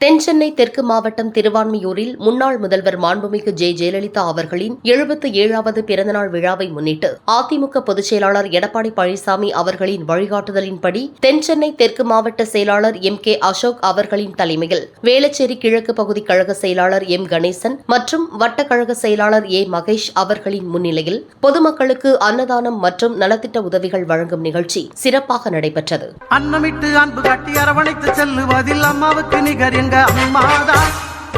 தென்சென்னை தெற்கு மாவட்டம் திருவான்மியூரில் முன்னாள் முதல்வர் மாண்புமிகு ஜெ. ஜெயலலிதா அவர்களின் எழுபத்து ஏழாவது பிறந்தநாள் விழாவை முன்னிட்டு அதிமுக பொதுச்செயலாளர் எடப்பாடி பழனிசாமி அவர்களின் வழிகாட்டுதலின்படி தென்சென்னை தெற்கு மாவட்ட செயலாளர் எம். கே. அசோக் அவர்களின் தலைமையில் வேளச்சேரி கிழக்கு பகுதி கழக செயலாளர் எம். கணேசன் மற்றும் வட்டக்கழக செயலாளர் ஏ. மகேஷ் அவர்களின் முன்னிலையில் பொதுமக்களுக்கு அன்னதானம் மற்றும் நலத்திட்ட உதவிகள் வழங்கும் நிகழ்ச்சி சிறப்பாக நடைபெற்றது. எங்க அம்மாதான்?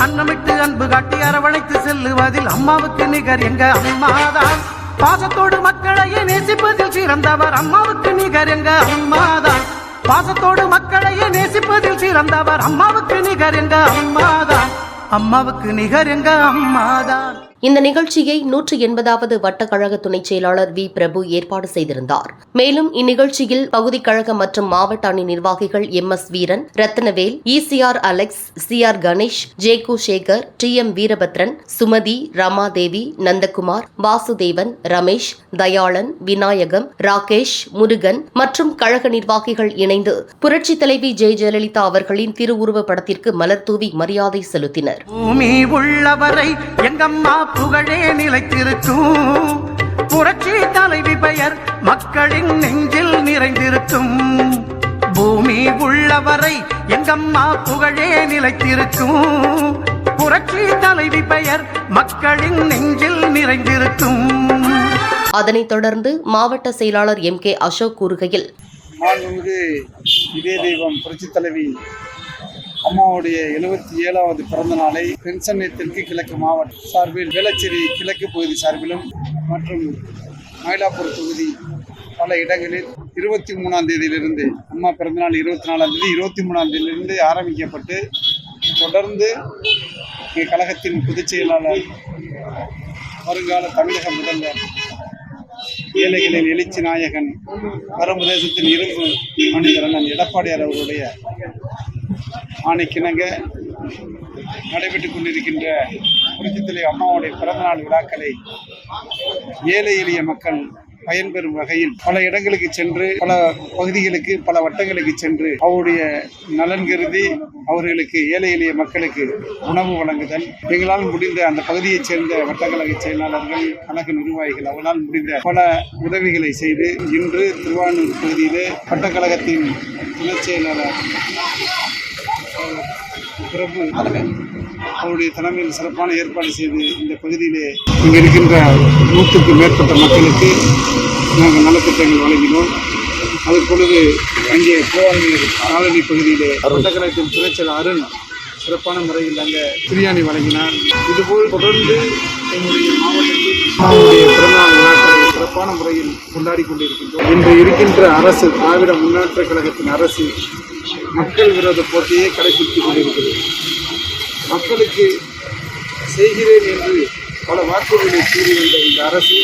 அன்னமிட்டு அன்பு காட்டி அரவணைத்து செல்லுவதில் அம்மாவுக்கு நிகர் எங்க அம்மாதான்? பாசத்தோடு மக்களையே நேசிப்பதில் சிறந்தவர் அம்மாவுக்கு நிகர் எங்க அம்மாதான்? பாசத்தோடு மக்களையே நேசிப்பதில் சிறந்தவர் அம்மாவுக்கு நிகர் எங்க அம்மாதான்? அம்மாவுக்கு நிகர் எங்க அம்மாதான்? இந்த நிகழ்ச்சியை நூற்று எண்பதாவது வட்டக்கழக துணைச் செயலாளர் வி. பிரபு ஏற்பாடு செய்திருந்தார். மேலும் இந்நிகழ்ச்சியில் பகுதி கழக மற்றும் மாவட்ட அணி நிர்வாகிகள் M. S. Veeran Rathnavel ECR Alex C. R. Ganesh Jegu Sekar T. M. Veerabhadran Sumathi Ramadevi Nandakumar Vasudevan Ramesh Dhayalan Vinayagam Rakesh Murugan மற்றும் கழக நிர்வாகிகள் இணைந்து புரட்சி தலைவி ஜெய ஜெயலலிதா அவர்களின் திருவுருவ படத்திற்கு மலர் தூவி மரியாதை செலுத்தினர். பூமி உள்ளவரை எங்கம்மா புகழே நிலைத்திருக்கும். புரட்சி தலைவி பெயர் மக்களின் நெஞ்சில் நிறைந்திருக்கும். பூமி உள்ளவரை எங்கம்மா புகழே நிலைத்திருக்கும். புரட்சி தலைவி பெயர் மக்களின் நெஞ்சில் நிறைந்திருக்கும். அதனைத் தொடர்ந்து மாவட்ட செயலாளர் எம் கே அசோக் கூறுகையில் மாண்புமிகு இதே தெய்வம் புரட்சித் தலைவி அம்மாவுடைய எழுபத்தி ஏழாவது பிறந்த நாளை தெற்கு கிழக்கு மாவட்ட சார்பில் வேளச்சேரி கிழக்கு பகுதி சார்பிலும் மற்றும் மயிலாப்பூர் தொகுதி பல இடங்களில் இருபத்தி மூணாம் தேதியிலிருந்து அம்மா பிறந்தநாள் இருபத்தி நாலாம் தேதி இருபத்தி மூணாம் தேதியிலிருந்து ஆரம்பிக்கப்பட்டு தொடர்ந்து எங்கள் கழகத்தின் பொதுச் செயலாளர் வருங்கால தமிழக முதல்வர் ஏழைகளின் எழுச்சி நாயகன் பரமதேசத்தின் இரும்பு மனிதர் அண்ணன் எடப்பாடியார் அவருடைய ஆணைக்கிணங்க நடைபெற்றுக் கொண்டிருக்கின்ற புரட்சித்தலை அம்மாவுடைய பிறந்தநாள் விழாக்களை ஏழை எளிய மக்கள் பயன்பெறும் வகையில் பல இடங்களுக்கு சென்று பல பகுதிகளுக்கு பல வட்டங்களுக்கு சென்று அவருடைய நலன் கருதி அவர்களுக்கு ஏழை எளிய மக்களுக்கு உணவு வழங்குதல். எங்களால் முடிந்த அந்த பகுதியைச் சேர்ந்த வட்டக்கழக செயலாளர்கள் கழக நிர்வாகிகள் அவர்களால் முடிந்த பல உதவிகளை செய்து இன்று திருவானூர் பகுதியிலே வட்டக்கழகத்தின் துணைச் செயலாளர் பிரபு அவருடைய தலைமையில் சிறப்பான ஏற்பாடு செய்து இந்த பகுதியிலே இங்கே இருக்கின்ற நூற்றுக்கு மேற்பட்ட மக்களுக்கு நாங்கள் நலத்திட்டங்கள் வழங்கினோம். அது பொழுது அங்கே கோவாங்கர் காலனி பகுதியிலே வட்டக்கழகத்தின் துணைச்சல் அருண் சிறப்பான முறையில் அங்கே பிரியாணி வழங்கினார். இதுபோல் தொடர்ந்து எங்களுடைய மாவட்டத்தில் சிறப்பான முறையில் கொண்டாடி கொண்டிருக்கின்றோம். இன்று இருக்கின்ற அரசு திராவிட முன்னேற்ற கழகத்தின் அரசு மக்கள் விரோத போட்டியை கடைபிடித்துக் கொண்டிருக்கிறது. மக்களுக்கு செய்கிறேன் என்று பல வாக்குறுதிகளை கூறி வந்த இந்த அரசு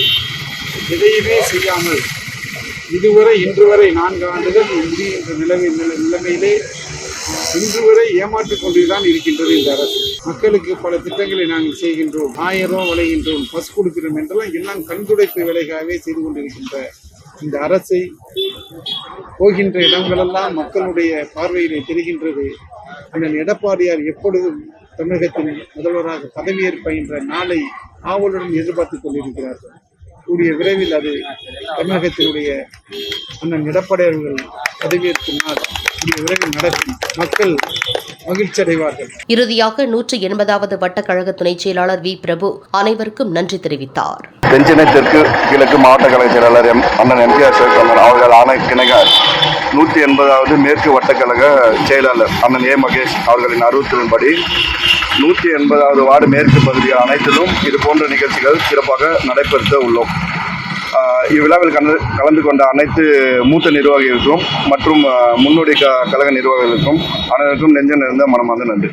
எதையுமே செய்யாமல் இதுவரை இன்று வரை நான்கு ஆண்டுகள் முடிகின்ற நிலைமை நிலை நிலைமையிலே இன்று வரை ஏமாற்றிக் கொண்டுதான் இருக்கின்றது இந்த அரசு. மக்களுக்கு பல திட்டங்களை நாங்கள் செய்கின்றோம் ஆயிரம் ரூபாய் பஸ் கொடுக்கிறோம் என்றெல்லாம் எல்லாம் கண்துடைப்பு வேலைக்காகவே செய்து கொண்டிருக்கின்ற இந்த அரசை போகின்ற இடங்களெல்லாம் மக்களுடைய பார்வையிலே தெரிகின்றது. அண்ணன் எடப்பாடியார் எப்பொழுதும் தமிழகத்தின் முதல்வராக பதவியேற்ப என்ற நாளை ஆவலுடன் எதிர்பார்த்துக் கொண்டிருக்கிறார்கள் கூடிய விரைவில் அது தமிழகத்தினுடைய அண்ணன் எடப்பாடியார்கள் கூடிய விரைவில் நடக்கும் மக்கள் மகிழ்ச்சி அடைவார்கள் இறுதியாக நூற்று எண்பதாவது வட்டக்கழக துணைச் செயலாளர் வி. பிரபு அனைவருக்கும் நன்றி தெரிவித்தார். தென்சென்னை தெற்கு கிழக்கு மாவட்ட கழக செயலாளர் எம். அண்ணன் எம்ஜிஆர் சிவகங்கன் அவர்கள் ஆணைக்கிணங்க நூற்றி எண்பதாவது மேற்கு வட்டக்கழக செயலாளர் அண்ணன் ஏ. மகேஷ் அவர்களின் அறிவுறுத்தலின்படி நூற்றி எண்பதாவது வார்டு மேற்கு பகுதிகள் அனைத்திலும் இது போன்ற நிகழ்ச்சிகள் சிறப்பாக நடைபெறுத்த உள்ளோம். இவ்விழாவில் கலந்து கலந்து கொண்ட அனைத்து மூத்த நிர்வாகிகளுக்கும் மற்றும் முன்னோடி க கழக நிர்வாகிகளுக்கும் அனைவருக்கும் நெஞ்சம் நிறைந்த மனமார்ந்த நன்றி.